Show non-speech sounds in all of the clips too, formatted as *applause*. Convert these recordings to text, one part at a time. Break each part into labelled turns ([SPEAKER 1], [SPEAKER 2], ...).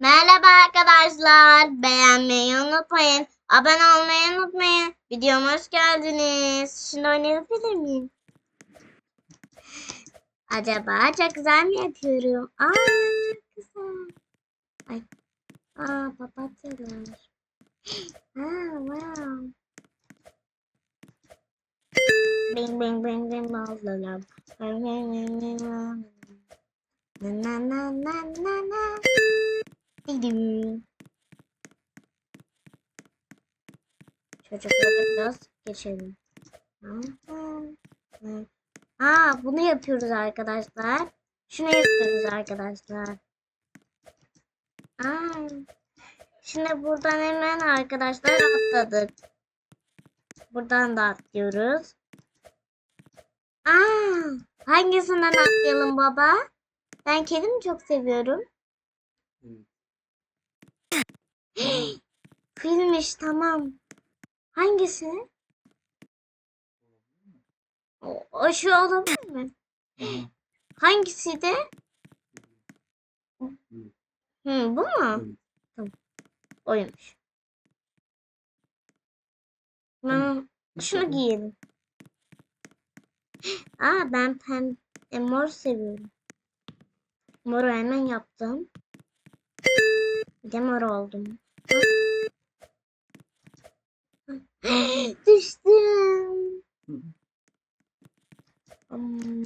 [SPEAKER 1] Merhaba arkadaşlar. Beğenmeyi unutmayın. Abone olmayı unutmayın. Videoma hoş geldiniz. Şimdi oynayabilir miyim? Acaba çok güzel mi yapıyorum? Aa çok güzel. Ay. Aa papatyalar. Aa wow. Bing bing bing bing bing bing bing ballalım. Na na na na na na. Didim. Çocuklara biraz geçelim. Aa, bunu yapıyoruz arkadaşlar. Şunu yapıyoruz arkadaşlar. Aa, şimdi buradan hemen arkadaşlar atladık. Buradan da atlıyoruz. Aa, hangisinden atlayalım baba? Ben kedimi çok seviyorum. *gasps* Filmiş tamam. Hangisi? O, o şu olabilir mi? Hangisi de? Hı, bu mu? Tamam. Oymuş. Hı, şunu giyelim. *gasps* Aa ben pem e, mor seviyorum. Moru hemen yaptım. Bir de mor oldum. Düştüm.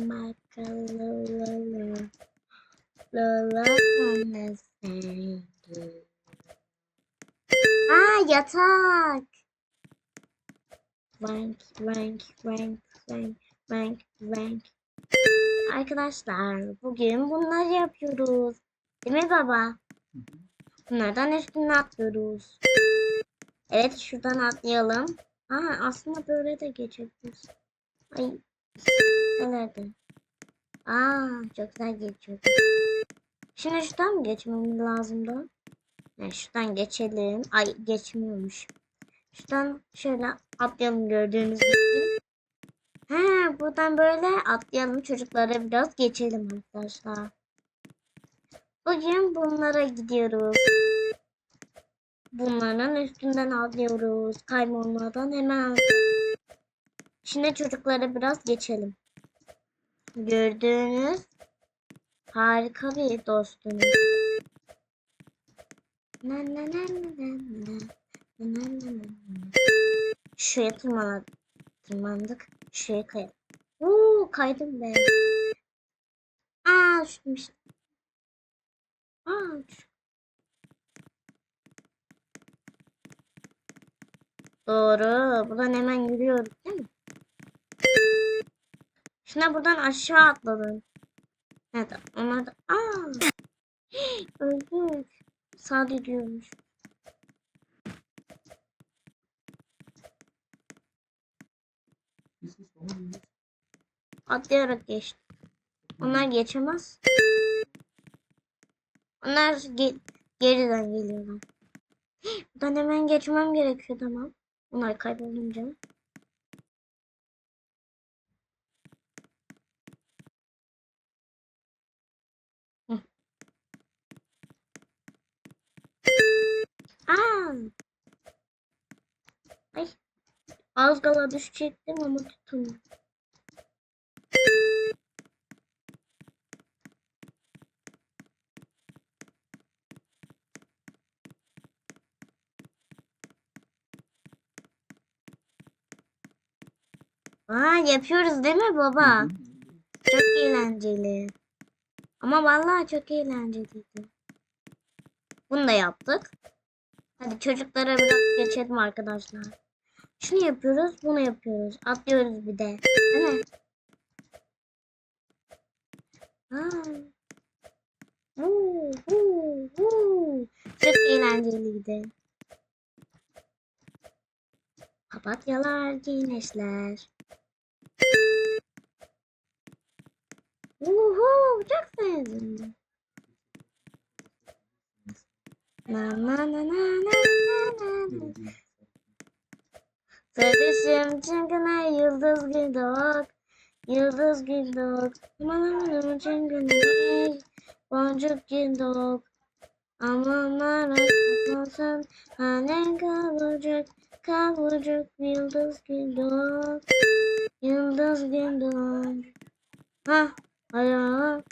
[SPEAKER 1] Makalala. Lala Aa yatak. Rank, rank, rank, rank, rank, rank. Arkadaşlar bugün bunları yapıyoruz. Değil mi baba? Bunlardan üstüne atlıyoruz. Evet şuradan atlayalım. Aa aslında böyle de geçebiliriz. Ay. Nerede? Aa çok güzel geçiyor. Şimdi şuradan mı geçmemiz lazımdı? Yani şuradan geçelim. Ay geçmiyormuş. Şuradan şöyle atlayalım gördüğünüz gibi. He buradan böyle atlayalım çocuklara biraz geçelim arkadaşlar. Bugün bunlara gidiyoruz. Bunların üstünden atlıyoruz. Kaybolmadan hemen Şimdi çocuklara biraz geçelim. Gördüğünüz harika bir dostumuz. Na na na na na na na. Şuraya. Tırmandık. Şuraya kayalım. Uuu kaydım ben. Aa düşmüş. Aa düş- Doğru. Buradan hemen yürüyoruz değil mi? Şuna buradan aşağı atladın. Evet onlar da... Aa! *gasps* Öldük. Sağ gidiyormuş. Atlayarak geçti. Onlar geçemez. Onlar ge geriden geliyorlar. *gasps* Buradan hemen geçmem gerekiyor tamam. Onlar kaybolunca. Aa! Ay. Az kala düşecektim ama tuttum. Aa yapıyoruz değil mi baba? Çok eğlenceli. Ama vallahi çok eğlenceliydi. Bunu da yaptık. Hadi çocuklara biraz geçelim arkadaşlar. Şunu yapıyoruz, bunu yapıyoruz. Atlıyoruz bir de. Değil mi? Vuu, vuu, vuu. Çok eğlenceliydi. Papatyalar, güneşler. Uhu, çok sevdim. Na na na na na na na. Kardeşim çılgına yıldız gibi doğak. Yıldız gibi doğak. Amanım çılgına boncuk gibi doğak. Amanlar atlasın halen kalacak. Kalacak yıldız gibi doğak. Yıldız gibi doğak. Ha, alo,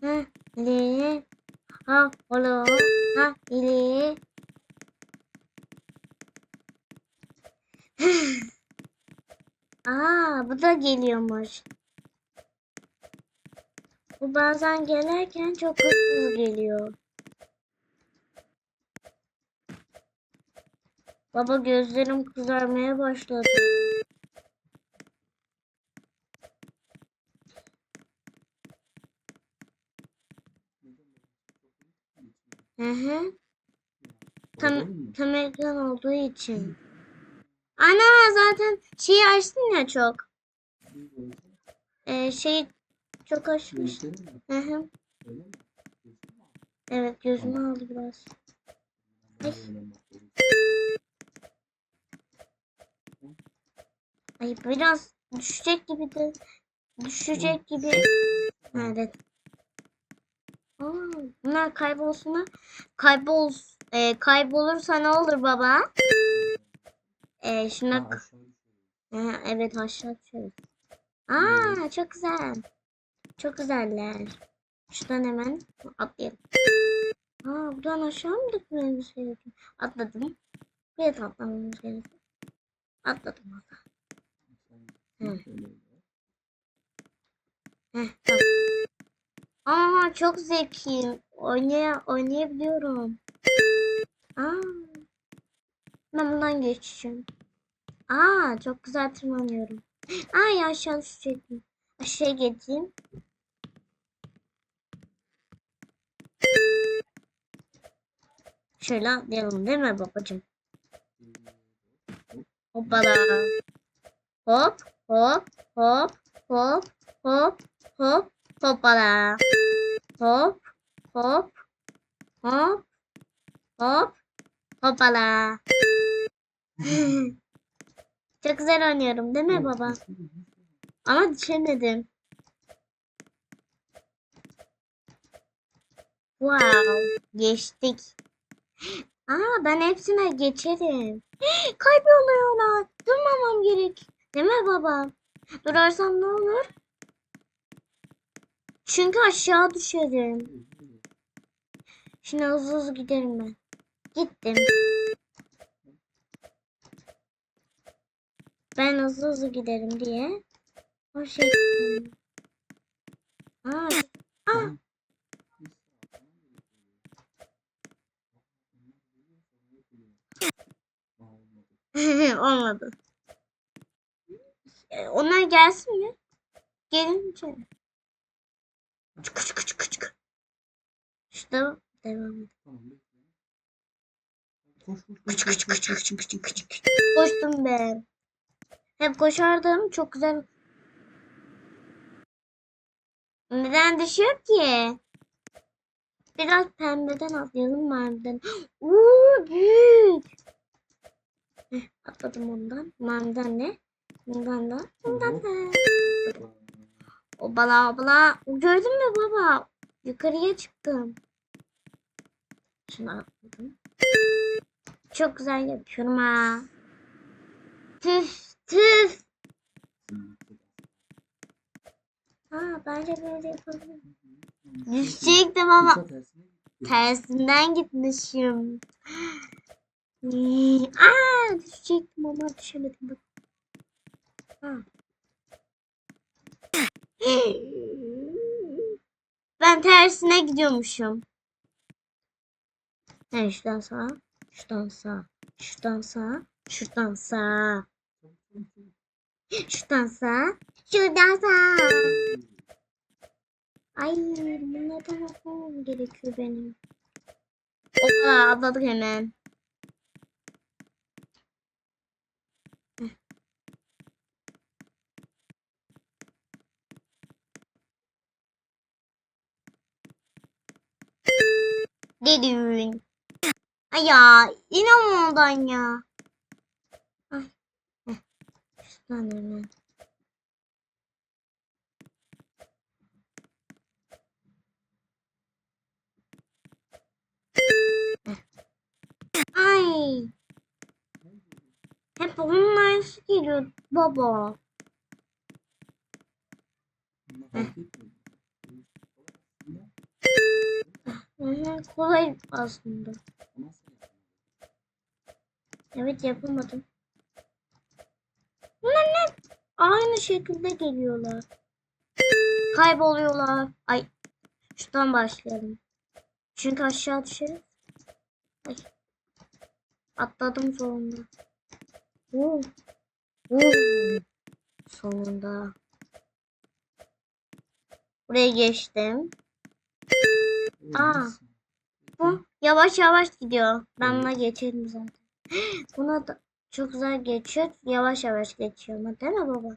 [SPEAKER 1] ha, ile, ha, alo, ha, ile. Bu da geliyormuş. Bu bazen gelirken çok hızlı geliyor. Baba gözlerim kızarmaya başladı. Hı hı. Tam, tam ekran olduğu için. Ana zaten şeyi açtın ya çok. Ee, şeyi çok açmış. Hı hı. Evet gözümü aldı biraz. Ay. Ay biraz düşecek gibi de düşecek gibi. Evet. Aa, bunlar kaybolsun kaybol e, kaybolursa ne olur baba? E, şuna Ha, evet aşağı düşeriz. Aa çok güzel. Çok güzeller. Şuradan hemen atlayalım. Aa buradan aşağı mı gitmemiz gerekiyor? Atladım. Bir de atlamamız gerekiyor. Atladım valla. Hı. Heh, tamam. Aa çok zekiyim. Oynaya, oynayabiliyorum. Aa. Ben bundan geçeceğim. Aa çok güzel tırmanıyorum. Ay aşağı düşecektim. Aşağıya geçeyim. Şöyle atlayalım değil mi babacığım? Hoppala. Hop hop hop hop hop hop hoppala. Hop hop hop hop hoppala. *laughs* Çok güzel oynuyorum değil mi baba? Ama düşemedim. Wow, geçtik. Aa, ben hepsine geçerim. *gasps* Kayboluyorlar. Durmamam gerek. Değil mi baba? Durarsam ne olur? Çünkü aşağı düşerim. Şimdi hızlı hızlı giderim ben. Gittim. Ben hızlı hızlı giderim diye. O şey. Aa, aa. *laughs* Olmadı. Ee, Onlar gelsin mi? Gelin içeri. Çık çık çık çık çık. Şurada devam et.
[SPEAKER 2] Koş koş
[SPEAKER 1] Kıç
[SPEAKER 2] koş
[SPEAKER 1] kıç
[SPEAKER 2] koş
[SPEAKER 1] kıç
[SPEAKER 2] koş.
[SPEAKER 1] kıç kıç kıç kıç. Koştum ben. Hep koşardım. Çok güzel. Neden düşüyor ki? Biraz pembeden atlayalım maviden. *gasps* Uuu büyük. Heh, atladım ondan. Maviden ne? Bundan da. Bundan da. Obala obala. Gördün mü baba? Yukarıya çıktım. Şunu atladım. Çok güzel yapıyorum ha. Tüf tüf. Ha bence böyle yapabilirim. Düşecektim ama tersinden gitmişim. *gasps* Aa düşecektim ama düşemedim. Bak. Ha. *gasps* Ben tersine gidiyormuşum. He şuradan sağa, şuradan sağa, şuradan sağa, şuradan sağa, şuradan sağa, şuradan sağa. Ay bunlardan yapmam gerekiyor benim. Opa atladık hemen. Dedin. Ay ya mi ondan ya? Anladım. Ay. Hep onun aynısı geliyor baba. Onlar kolay aslında. Evet yapamadım. Bunlar ne? Aynı şekilde geliyorlar. Kayboluyorlar. Ay. Şuradan başlayalım. Çünkü aşağı düşeriz. Ay. Atladım sonunda. Oo. Oo. Sonunda. Buraya geçtim. Aa. Bu yavaş yavaş gidiyor. Ben buna geçerim zaten. *gasps* Buna da çok güzel geçiyor. Yavaş yavaş geçiyor ama değil mi baba?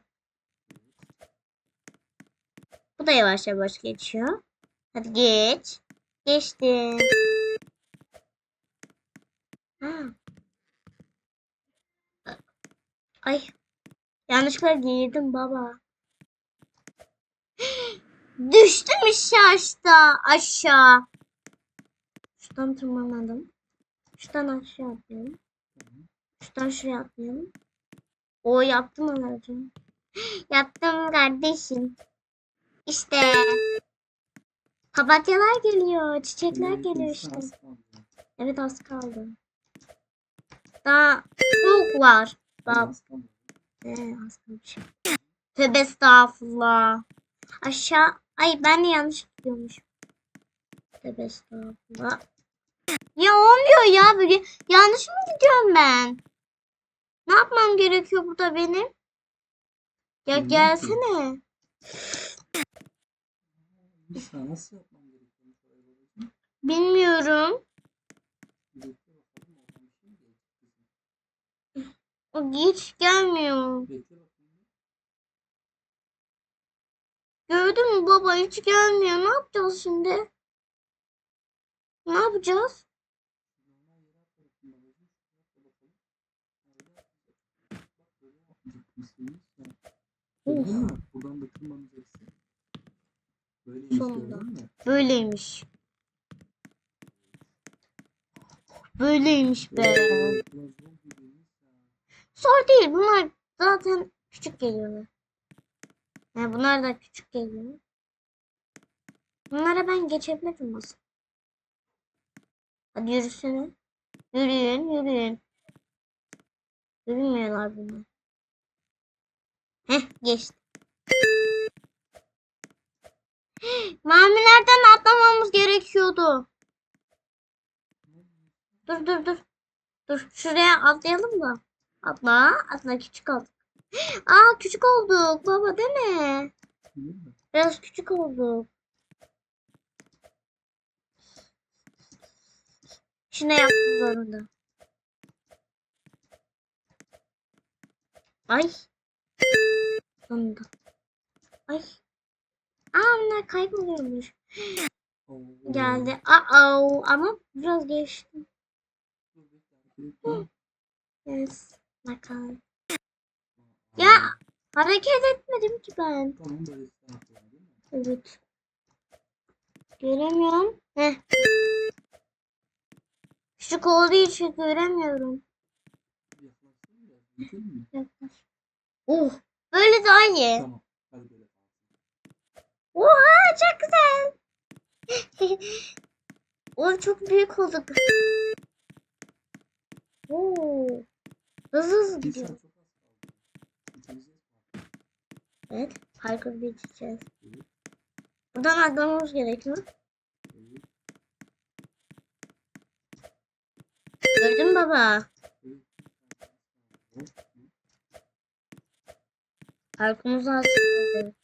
[SPEAKER 1] Bu da yavaş yavaş geçiyor. Hadi geç. Geçtim. Ha. Ay. Yanlışlıkla girdim baba. *gasps* Düştüm aşağı aşağı. Şuradan tırmanalım. Şuradan aşağı atlayalım. Şuradan şuraya atlayalım. O yaptım anacığım. *gasps* Yaptım kardeşim. İşte. Papatyalar geliyor. Çiçekler
[SPEAKER 2] Evet,
[SPEAKER 1] geliyor işte.
[SPEAKER 2] az.
[SPEAKER 1] Evet az kaldı. Daha çok var. Daha
[SPEAKER 2] Az kaldı.
[SPEAKER 1] ee, az kalmış. Tövbe estağfurullah. Aşağı. Ay ben de yanlış gidiyormuşum. Tövbe estağfurullah. Ya olmuyor ya böyle. Yanlış mı gidiyorum ben? Ne yapmam gerekiyor burada benim? Ya
[SPEAKER 2] Bilmiyorum
[SPEAKER 1] gelsene.
[SPEAKER 2] İnsan nasıl yapmam gerekiyor?
[SPEAKER 1] Bilmiyorum.
[SPEAKER 2] Bir şey?
[SPEAKER 1] O hiç gelmiyor. Gördün mü baba hiç gelmiyor. Ne yapacağız şimdi? Ne yapacağız?
[SPEAKER 2] Normal yere at bakayım babacığım. Şuraya at da bakalım. Öyle yapacak. Bak böyle Gördün mü? Buradan da tırmanacaksın. Böyleymiş
[SPEAKER 1] Sonunda. Böyleymiş. Böyleymiş be.
[SPEAKER 2] Zor
[SPEAKER 1] değil. Bunlar zaten küçük geliyorlar. Yani bunlar da küçük geliyor. Bunlara ben geçebilirim aslında. Hadi yürüsene. Yürüyün, yürüyün. Yürümüyorlar bunlar. Heh, geçti. *gasps* Mavilerden atlamamız gerekiyordu. Dur dur dur. Dur şuraya atlayalım da. Atla, atla küçük olduk. *gasps* Aa küçük olduk baba değil mi? Biraz küçük olduk. Şuna yaptım zorunda. Ay. Sonunda. Ay. Aa bunlar kayboluyormuş. Geldi. Aa ama biraz geçtim. Yes. Bakalım. Ya hareket etmedim ki ben. Evet. Göremiyorum. Heh. Küçük olduğu için göremiyorum. Yaklaş. Oh, böyle daha iyi.
[SPEAKER 2] Tamam. Hadi böyle.
[SPEAKER 1] Oha çok güzel. *laughs* Oy çok büyük olduk. Oo. Hızlı hızlı gidiyor. Evet, parkur biteceğiz. Buradan atlamamız gerekiyor. Gördün baba?
[SPEAKER 2] Evet. Hop.
[SPEAKER 1] Parkurumuz az kaldı.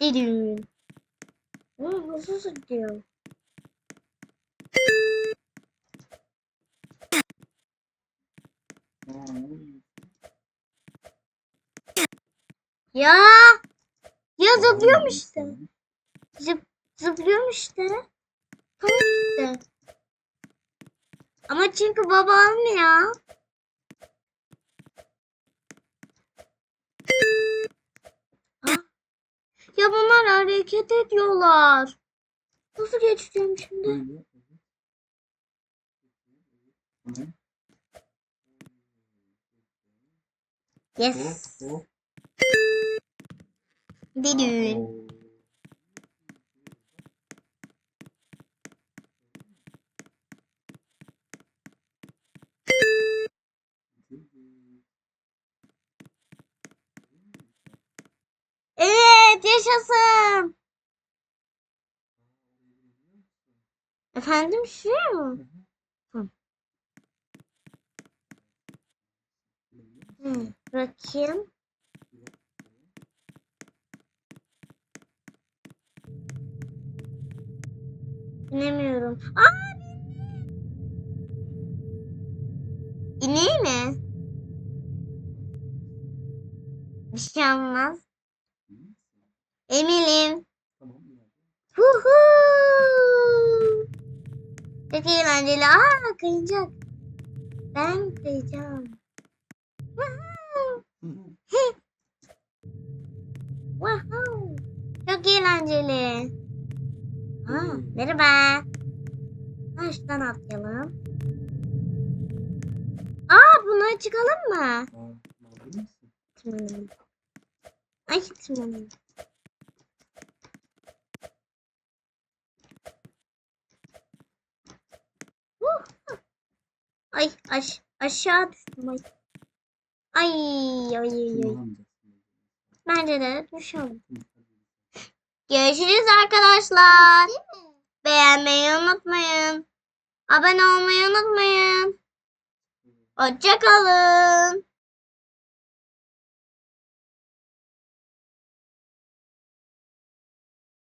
[SPEAKER 1] Didin. Oo, hızlı hızlı gidiyor.
[SPEAKER 2] Aa, oğlum.
[SPEAKER 1] Ya. Ya zıplıyorum
[SPEAKER 2] Aa,
[SPEAKER 1] işte. Zıp, zıplıyorum işte. Tamam işte. Ama çünkü baba almıyor. Ah. Ya bunlar hareket ediyorlar. Nasıl geçeceğim şimdi? Yes. Düdüğün.
[SPEAKER 2] Oo.
[SPEAKER 1] Evet yaşasın. Efendim şuraya mı? Hı, bakayım. Bilemiyorum. Aa! İneği mi? Bir şey olmaz. Eminim.
[SPEAKER 2] Tamam.
[SPEAKER 1] Huhu! Çok eğlenceli. Aa kayacak. Ben kayacağım. Woohoo! Çok eğlenceli. Aa, merhaba. Ha, şuradan atlayalım. Aa buna çıkalım mı? Ay tırmanalım. Ay aş aşağı düştüm ay. Ay ay ay ay. Bence de düşelim. Görüşürüz arkadaşlar. Beğenmeyi unutmayın. Abone olmayı unutmayın. Hoşçakalın.